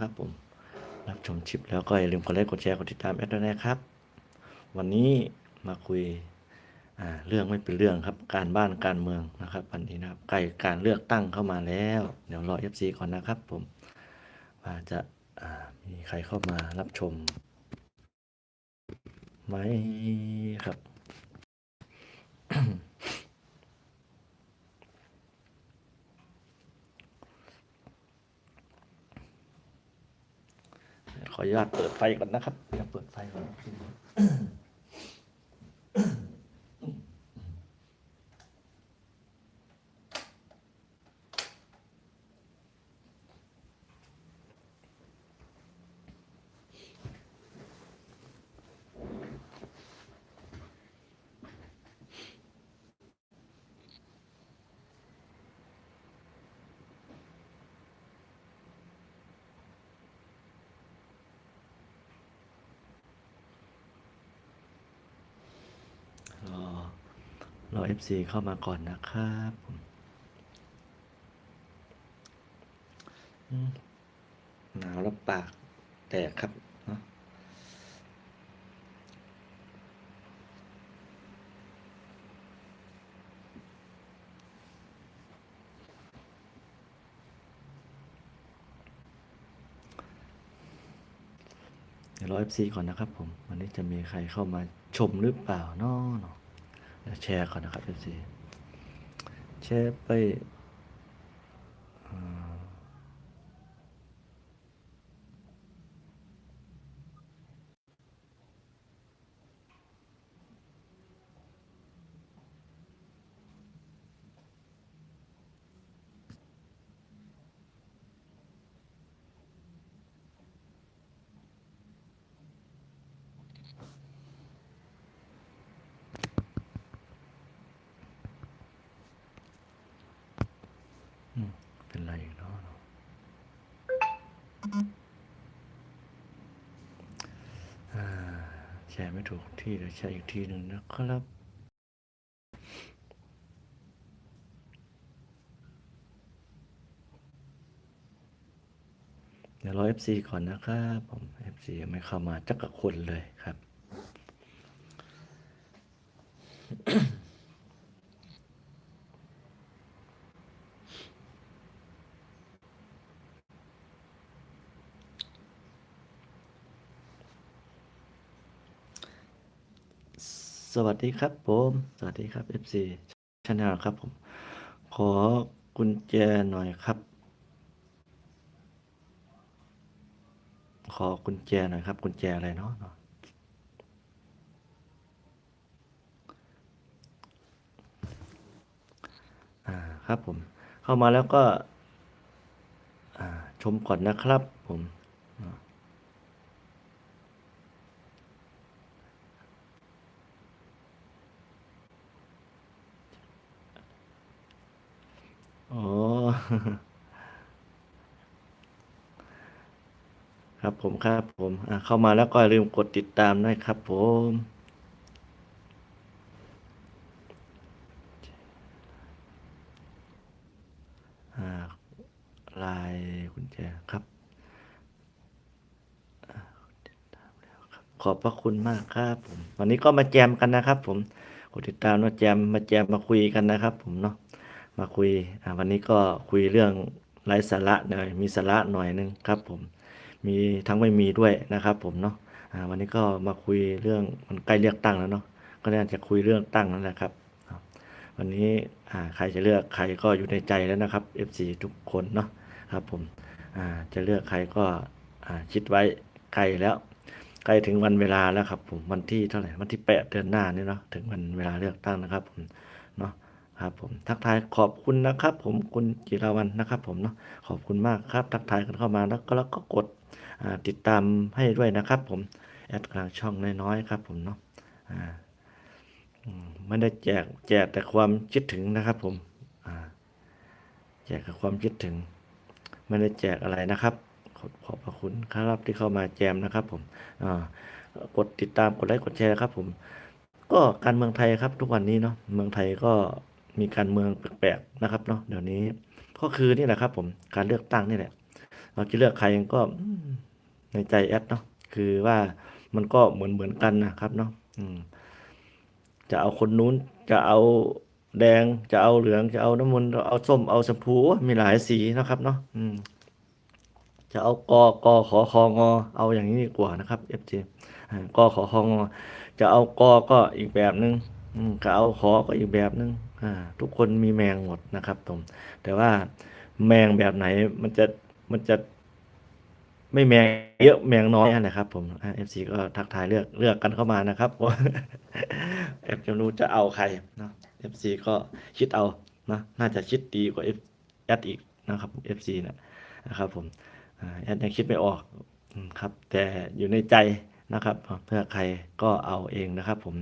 ครับผมรับชมชิปแล้วก็อย่าลืมกดไลค์กดแชร์กดติดตามแอดด้วยนะครับ วันนี้มาคุยเรื่องไม่เป็นเรื่องครับ การบ้านการเมืองนะครับวันนี้นะครับใกล้การเลือกตั้งเข้ามาแล้ว เดี๋ยวรอ FC ก่อนนะครับผมว่าจะามีใครเข้ามารับชมไหมครับ ข ออนุญาตเปิดไฟก่อนนะครับเดี๋ยวเปิดไฟก่อนรอร อ FC เข้ามาก่อนนะครับหนาวแล้วปากแตกครับเดี๋ยวรอ FC ก่อนนะครับผม วันนี้จะมีใครเข้ามาชมหรือเปล่านาะเนาะ แชร์ก่อนนะครับเอฟซีแชร์ไปอ่าอืมเป็นไรอีกเนาะเนาะอ่า แชร์ไม่ถูกที่เดี๋ยวแชร์อีกทีหนึ่งนะครับเดี๋ยวรอ FC ก่อนนะครับผม FC ยังไม่เข้ามาจักกับคนเลยครับ สวัสดีครับผม สวัสดีครับ FC ช n แนลครับผม ขอกุญแจหน่อยครับ ขอกุญแจหน่อยครับ กุญแจอะไรเนาะอ่าครับผม เข้ามาแล้วก็ชมก่อนนะครับผมเนาะอ๋อ ครับผมครับผมเข้ามาแล้วก็อย่าลืมกดติดตามด้วยครับผมลายกุญแจครับ ขอบพระคุณมากครับผม วันนี้ก็มาแจมกันนะครับ ผมกดติดตามมาแจมมาแจมมาคุยกันนะครับ ผมเนาะ มาคุยอ่าวันนี้ก็คุยเรื่องไร้สาระหน่อยมีสาระหน่อยหนึงครับผมมีทั้งไม่มีด้วยนะครับ ผมเนาะอ่าวันนี้ก็มาคุยเรื่องมันใกล้เลือกตั้งแล้วเนาะก็น่าจะคุยเรื่องตั้งนั่นแหละครับ วันนี้อ่าใครจะเลือกใครก็อยู่ในใจแล้วนะครับ FC ทุกคนเนาะครับผมอ่าจะเลือกใครก็อ่าคิดไว้ไกลแล้วใกล้ถึงวันเวลาแล้วครับ ผมวันที่เท่าไหร่วันที่แปดเดือนหน้านี่เนาะถึงวันเวลาเลือกตั้งนะครับผม ครับผมทักทายขอบคุณนะครับ ผมคุณจิราวันนะครับ ผมเนาะขอบคุณมากครับ ทักทายกันเข้ามาแล้วก็แล้วก็กดติดตามให้ด้วยนะครับ ผมแอดกลางช่องน้อยๆครับ ผมเนาะไม่ได้แจกแจกแต่ความคิดถึงนะครับ ผมแจกกับความคิดถึง ไม่ได้แจกอะไรนะครับ ขอบขอบพระคุณครับที่เข้ามาแจมนะครับ ผมกดติดตามกดไลค์กดแชร์ครับ ผม ก็การเมืองไทยครับ ทุกวันนี้เนาะเมืองไทยก็ มีการเมืองแปลกๆนะครับเนาะเดี๋ยวนี้ ก็คือนี่แหละครับ ผมการเลือกตั้งนี่แหละ เราจะเลือกใครก็ในใจแอดเนาะคือว่ามันก็เหมือนเหมือนกันนะครับเนาะจะเอาคนนู้นจะเอาแดงจะเอาเหลืองจะเอาน้ำมันเอาส้มเอาชมพูมีหลายสีนะครับเนาะจะเอากอกอขอคองอ เอาอย่างนี้ดีกว่านะครับ FG อ่ากอขอคองอ จะเอากอก็อีกแบบหนึ่งอืมก็เอาขอก็อีกแบบหนึ่ง ทุกคนมีแมงหมดนะครับผมแต่ว่าแมงแบบไหนมันจะมันจะไม่แมงเยอะแมงน้อยนะครับ ผมเอฟซีก็ทักทายเลือกเลือกกันเข้ามานะครับเอฟจะรู้จะเอาใครเนะเอฟซีก็คิดเอานะน่าจะคิดดีกว่าเอฟแอดอีกนะครับเอฟซีนะนะครับ ผมแอดยังคิดไม่ออกครับ แต่อยู่ในใจนะครับ เพื่อใครก็เอาเองนะครับ ผม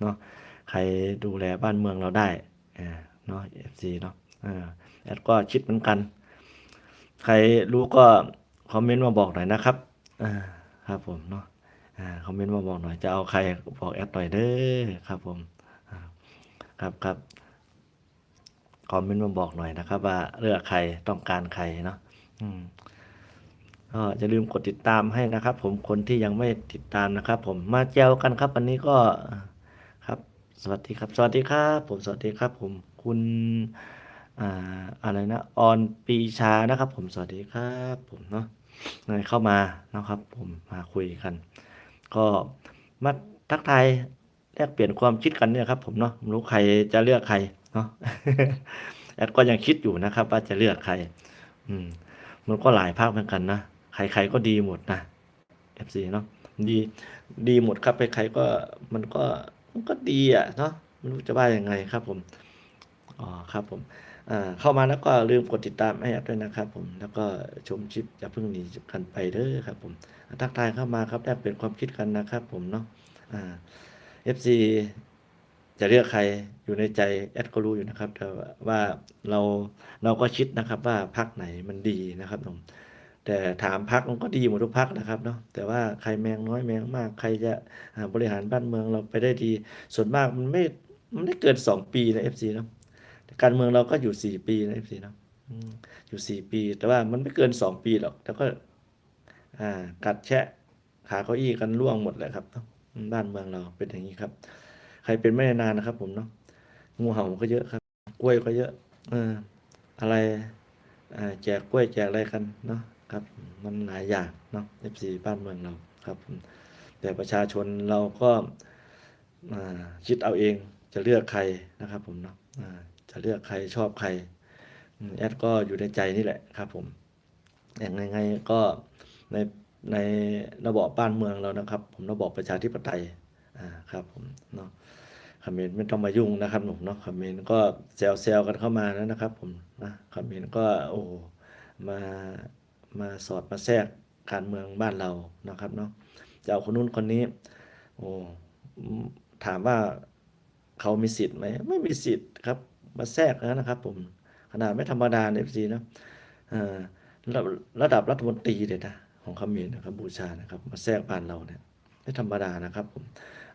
เนาะใครดูแลบ้านเมืองเราได้ อ่าเนาะเอฟซีเนาะอ่าแอดก็คิดเหมือนกัน ใครรู้ก็คอมเมนต์มาบอกหน่อยนะครับอ่าครับผมเนาะอ่าคอมเมนต์มาบอกหน่อยจะเอาใครบอกแอดหน่อยเด้อครับผมครับครับคอมเมนต์มาบอกหน่อยนะครับ ว่าเลือกใครต้องการใครเนาะอืมก็อย่าลืมกดติดตามให้นะครับ ผมคนที่ยังไม่ติดตามนะครับ ผมมาแจวกันครับ วันนี้ก็ สวัสดีครับ สวัสดีครับผมสวัสดีครับผมคุณอ่าอะไรนะออนปีชานะครับ ผมสวัสดีครับผมเนาะเลยเข้ามานะครับ ผมมาคุยกัน ก็มาทักทายแลกเปลี่ยนความคิดกันเนี่ยครับ ผมเนาะไม่รู้ใครจะเลือกใครเนาะแอดก็ยังคิดอยู่นะครับ ว่าจะเลือกใคร อืม มันก็หลายภาคเหมือนกันนะใครๆก็ดีหมดนะ FC เนาะดีดีหมดครับใครๆก็มันก็ มันก็ดีอะเนาะไม่รู้จะว่ายังไงครับผมอ๋อครับผมเข้ามาแล้วก็ลืมกดติดตามให้แอดด้วยนะครับผมแล้วก็ชมคลิปอย่าเพิ่งหนีกันไปเด้อครับผมทักทายเข้ามาครับแลกเปลี่ยนความคิดกันนะครับผมเนาะเอ่า FC จะเลือกใครอยู่ในใจแอดก็รู้อยู่นะครับแต่ว่าเราเราก็คิดนะครับว่าพักไหนมันดีนะครับผม แต่ถามพักมันก็ดีหมดทุกพักนะครับเนาะแต่ว่าใครแมงน้อยแมงมาก ใครจะบริหารบ้านเมืองเราไปได้ดี ส่วนมากมันไม่มันไม่เกินสองปีนะ FC เนาะการเมืองเราก็อยู่สี่ปีนะพี่เนาะอยู่สี่ปี แต่ว่ามันไม่เกินสองปีหรอกแล้วก็ อ่า กัดแชะขาเก้าอี้กันร่วงหมดเลยครับบ้านเมืองเราเป็นอย่างนี้ครับ ใครเป็นไม่นานนะครับ ผมเนาะงูเห่าก็เยอะครับ กล้วยก็เยอะ เออ อะไรอ่าแจกกล้วยแจกอะไรกันเนาะ ครับมันหลายอย่างเนาะ FC บ้านเมืองเราครับ แต่ประชาชนเราก็คิดเอาเองจะเลือกใครนะครับผมเนาะจะเลือกใครชอบใครแอดก็อยู่ในใจนี่แหละครับผมอย่างไงก็ในในระบอบบ้านเมืองเรานะครับ ผมระบอบประชาธิปไตยอ่าครับผมเนาะคอมเมนต์ไม่ต้องมายุ่งนะครับผมเนาะคอมเมนต์ก็แซวแซวกันเข้ามาแล้วนะครับ ผมนะคอมเมนต์ก็โอ้มา มาสอดมาแทรกการเมืองบ้านเรานะครับเนาะจะเอาคนนู้นคนนี้ โอ้ถามว่าเขามีสิทธิ์ไหมไม่มีสิทธิ์ครับ มาแทรกแล้วนะครับ ผมขนาดไม่ธรรมดาเอฟซีนะอ่าระระดับรัฐมนตรีเลยนะของเขมรนะครับบูชานะครับ มาแทรกบ้านเราเนี่ยไม่ธรรมดานะครับ ผม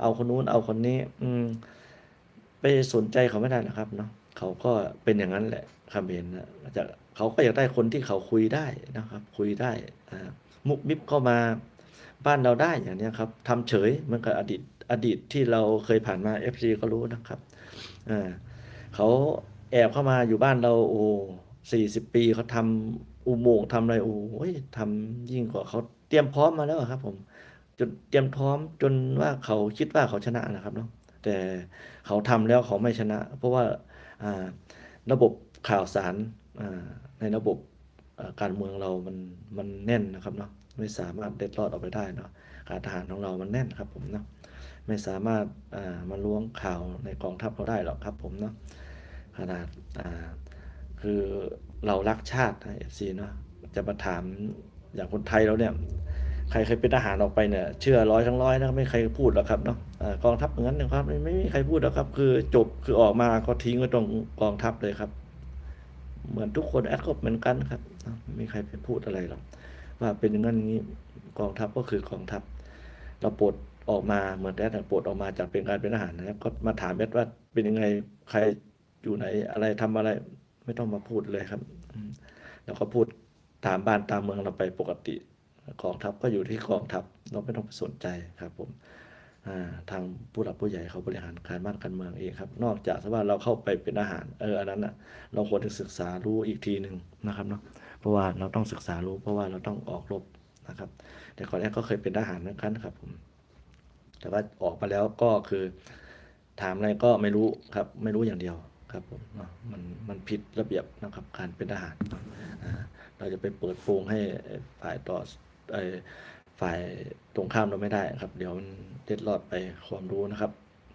เอาคนนู้นเอาคนนี้ อืมไปสนใจเขาไม่ได้นะครับเนาะ เขาก็เป็นอย่างนั้นแหละเขมรนะจะเขาก็อยากได้คนที่เขาคุยได้นะครับ คุยได้มุกมิบเข้ามาบ้านเราได้อย่างนี้ครับทำเฉยเมือนกับอดีตอดีตที่เราเคยผ่านมา FC ก็รู้นะครับเขาแอบเข้ามาอยู่บ้านเราโอ้สี่สิบปีเขาทำอุโมงค์ทำอะไรโอ้ยทำยิ่งกว่าเขาเตรียมพร้อมมาแล้วครับ ผมจนเตรียมพร้อมจนว่าเขาคิดว่าเขาชนะนะครับเนาะแต่เขาทำแล้วเขาไม่ชนะ เพราะว่า ระบบข่าวสารในระบบการเมืองเรามันมันแน่นนะครับเนาะไม่สามารถเด็ดรอดออกไปได้เนาะการทหารของเรามันแน่นครับผมเนาะไม่สามารถมาล้วงข่าวในกองทัพเราได้หรอกครับผมเนาะขนาดคือเรารักชาติเอฟซีเนาะจะมาถามอย่างคนไทยเราเนี่ย ใครเคยเป็นทหารออกไปเนี่ยเชื่อร้อยทั้งร้อยนะไม่มีใครพูดหรอกครับเนาะกองทัพอย่างนั้นนะครับไม่ไม่มีใครพูดหรอกครับ คือจบคือออกมาก็ทิ้งไว้ตรงกองทัพเลยครับ เหมือนทุกคนแอดก็เหมือนกันครับไม่มีใครไปพูดอะไรหรอกว่าเป็นอย่างนั้นอย่างนี้กองทัพก็คือกองทัพ เราปลดออกมาเหมือนแอดปลดออกมาจากเป็นการเป็นทหารนะครับก็มาถามแอดว่าเป็นยังไงใครอยู่ไหนอะไรทำอะไร ไม่ต้องมาพูดเลยครับแล้วก็พูดตามบ้านตามเมืองเราไปปกติ กองทัพก็อยู่ที่กองทัพเราไม่ต้องไปสนใจครับผมทางผู้หลักผู้ใหญ่เขาบริหารการบ้านการเมืองเองครับ นอกจากว่าเราเข้าไปเป็นอาหารเอออันนั้นอะเราควรจะศึกษารู้อีกทีหนึ่งนะครับเนาะเพราะว่าเราต้องศึกษารู้เพราะว่าเราต้องออกรบนะครับ แต่ก่อนแรกก็เคยเป็นทหารเหมือนกันครับผมแต่ว่าออกมาแล้วก็คือ ถามอะไรก็ไม่รู้ครับ ไม่รู้อย่างเดียวครับผมเนาะมันมันผิดระเบียบนะครับการเป็นทหารเราจะไปเปิดโปงให้ฝ่ายต่อ ฝ่ายตรงข้ามเราไม่ได้ครับ เดี๋ยวมันเด็ดรอดไปความรู้นะครับ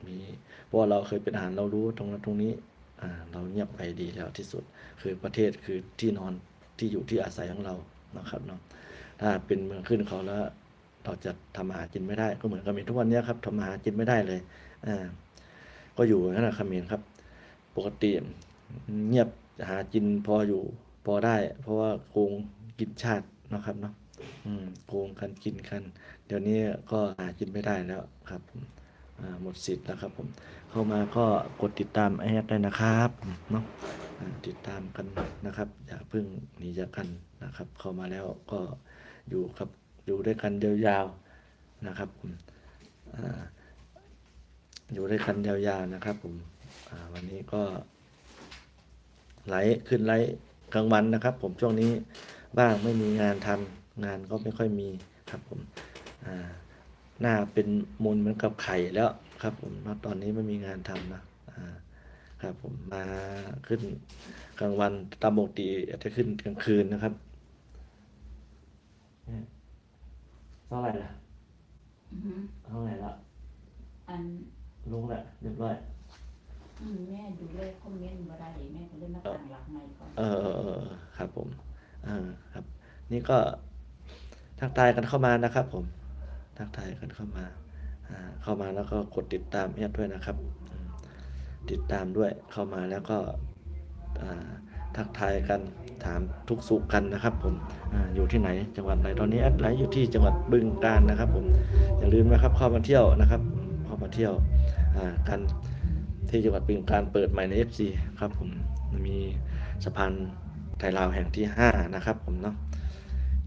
มีเพราะเราเคยเป็นทหารเรารู้ตรงนั้นตรงนี้อ่าเราเงียบไปดีแล้วที่สุด คือประเทศคือที่นอนที่อยู่ที่อาศัยของเรานะครับเนาะถ้าเป็นเมืองขึ้นเขาแล้ว เราจะทำอาหากินไม่ได้ ก็เหมือนกับเมรทุกวันนี้ครับทำอาหากินไม่ได้เลยอ่าก็อยู่อย่างนั้นนะเขมรครับ ปกติเงียบหากินพออยู่พอได้ เพราะว่าโกงกินชาตินะครับเนาะ อืมโกงกันกินกัน เดี๋ยวนี้ก็หากินไม่ได้แล้วครับอ่าหมดสิทธิ์แล้วครับผม เข้ามาก็กดติดตามไอแอดได้นะครับเนาะอ่าติดตามกันนะครับ อย่าเพิ่งหนีจากกันนะครับ เข้ามาแล้วก็อยู่ครับอยู่ด้วยกันยาวๆนะครับผมอ่าอยู่ด้วยกันยาวๆนะครับ ผมอ่าวันนี้ก็ไลฟ์ขึ้นไลฟ์กลางวันนะครับ ผมช่วงนี้บ้างไม่มีงานทำ งานก็ไม่ค่อยมีครับผมอ่าหน้าเป็นมูลเหมือนกับไข่แล้วครับผมณตอนนี้ไม่มีงานทำนะอ่าครับผมมาขึ้นกลางวันตามปกติอาจจะขึ้นกลางคืนนะครับเนี่ยเท่าไหร่ละอือหือเท่าไหร่ละอันลงละเรียบร้อยอืมแม่ดูเลขคอมเมนต์บ่ได้แม่ก็เลยมาตั้งหลักใหม่ก่อนเออเออเออครับผมเออครับ นี่ก็ ทักทายกันเข้ามานะครับ ผม ทักทายกันเข้ามาเข้ามาแล้วก็กดติดตามแอดด้วยนะครับ ติดตามด้วยเข้ามาแล้วก็ทักทายกันถามทุกสุขกันนะครับ ผมออยู่ที่ไหนจังหวัดไหนตอนนี้แอดไลฟ์อยู่ที่จังหวัดบึงกาฬนะครับ ผมอย่าลืมนะครับเข้ามาเที่ยวนะครับเข้ามาเที่ยวอ่ากันที่จังหวัดบึงกาฬเปิดใหม่ใน FC ครับผมมีสะพานไทยลาวแห่งที่ 5 นะครับผมเนาะ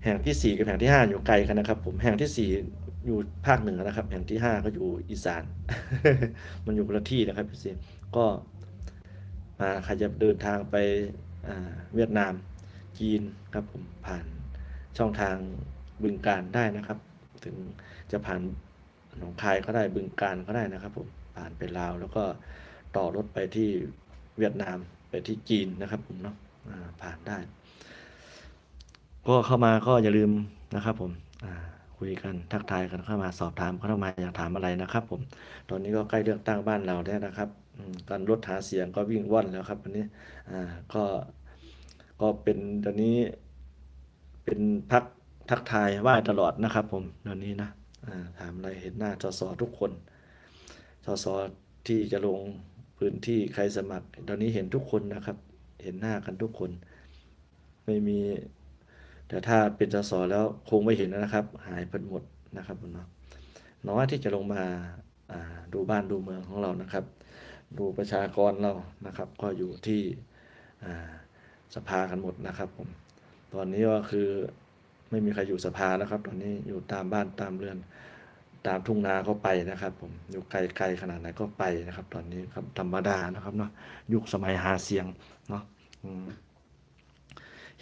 แห่งที่ 4 กับแห่งที่ 5 อยู่ไกลกันนะครับ ผมแห่งที่ 4 อยู่ภาคเหนือนะครับ แห่งที่ 5 ก็อยู่อีสาน มันอยู่คนละที่นะครับพี่ซีก็มาใครจะเดินทางไปเวียดนามจีนครับผมผ่านช่องทางบึงการได้นะครับ ถึงจะผ่านหนองคายก็ได้บึงการก็ได้นะครับ ผมผ่านไปลาวแล้วก็ต่อรถไปที่เวียดนามไปที่จีนนะครับ ผมเนาะผ่านได้ ก็เข้ามาก็อย่าลืมนะครับ ผมคุยกันทักทายกันเข้ามาสอบถามเข้ามาอยากถามอะไรนะครับ ผม ตอนนี้ก็ใกล้เลือกตั้งบ้านเราแล้วนะครับการลดหาเสียงก็วิ่งว่อนแล้วครับวันนี้อ่าก็ก็เป็นตอนนี้ เป็นพักทักทายไหวตลอดนะครับ ผมตอนนี้นะอ่าถามอะไรเห็นหน้าจสทุกคนจสที่จะลงพื้นที่ใครสมัคร ตอนนี้เห็นทุกคนนะครับ เห็นหน้ากันทุกคน ไม่มี แต่ถ้าเป็นสสแล้วคงไม่เห็นนะครับ หายไปหมดนะครับผมเนาะน้อยที่จะลงมาดูบ้านดูเมืองของเรานะครับ ดูประชากรเรานะครับ ก็อยู่ที่สภากันหมดนะครับผมตอนนี้ก็คือไม่มีใครอยู่สภานะครับ ตอนนี้อยู่ตามบ้านตามเรือนตามทุ่งนาก็ไปนะครับ ผมอยู่ไกลๆขนาดไหนก็ไปนะครับ ตอนนี้ครับธรรมดานะครับเนาะยุคสมัยหาเสียงเนาะ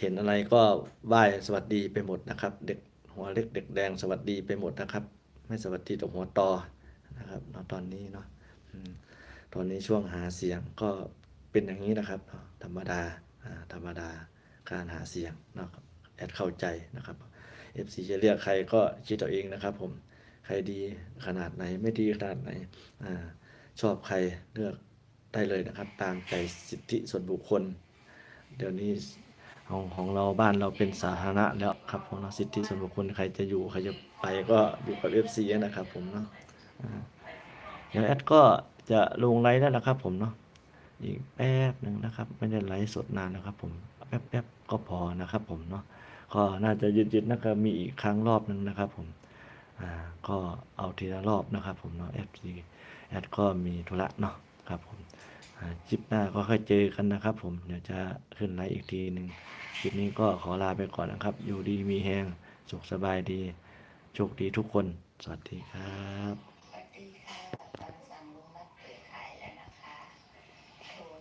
เห็นอะไรก็ไหว้สวัสดีไปหมดนะครับ เด็กหัวเล็กเด็กแดงสวัสดีไปหมดนะครับ ไม่สวัสดีต่อหัวตอนะครับเนาะตอนนี้เนาะตอนนี้ช่วงหาเสียงก็เป็นอย่างนี้นะครับ ธรรมดาอ่าธรรมดาการหาเสียงเนาะแอดเข้าใจนะครับ FC จะเลือกใครก็คิดเอาเองนะครับ ผมใครดีขนาดไหนไม่ดีขนาดไหนอ่าชอบใครเลือกได้เลยนะครับ ตามใจสิทธิส่วนบุคคล เดี๋ยวนี้ ของของเราบ้านเราเป็นสาธารณะแล้วครับของเราสิทธิส่วนบุคคลใครจะอยู่ใครจะไปก็อยู่กับ FC นะครับผมเนาะเดี๋ยวแอดก็จะลงไลฟ์แล้วนะครับผมเนาะอีกแป๊บหนึ่งนะครับ ไม่ได้ไลฟ์สดนานนะครับ ผมแป๊บแป๊บๆก็พอนะครับผมเนาะก็น่าจะยืดๆนะครับมีอีกครั้งรอบหนึ่งนะครับ ผมอ่าก็เอาทีละรอบนะครับ ผมเนาะ FC แอดก็มีธุระเนาะครับผม คลิปหน้าก็ค่อยเจอกันนะครับ ผมเดี๋ยวจะขึ้นไลฟ์อีกทีหนึ่งคลิปนี้ก็ขอลาไปก่อนนะครับ อยู่ดีมีแหงสุขสบายดี โชคดีทุกคน สวัสดีครับ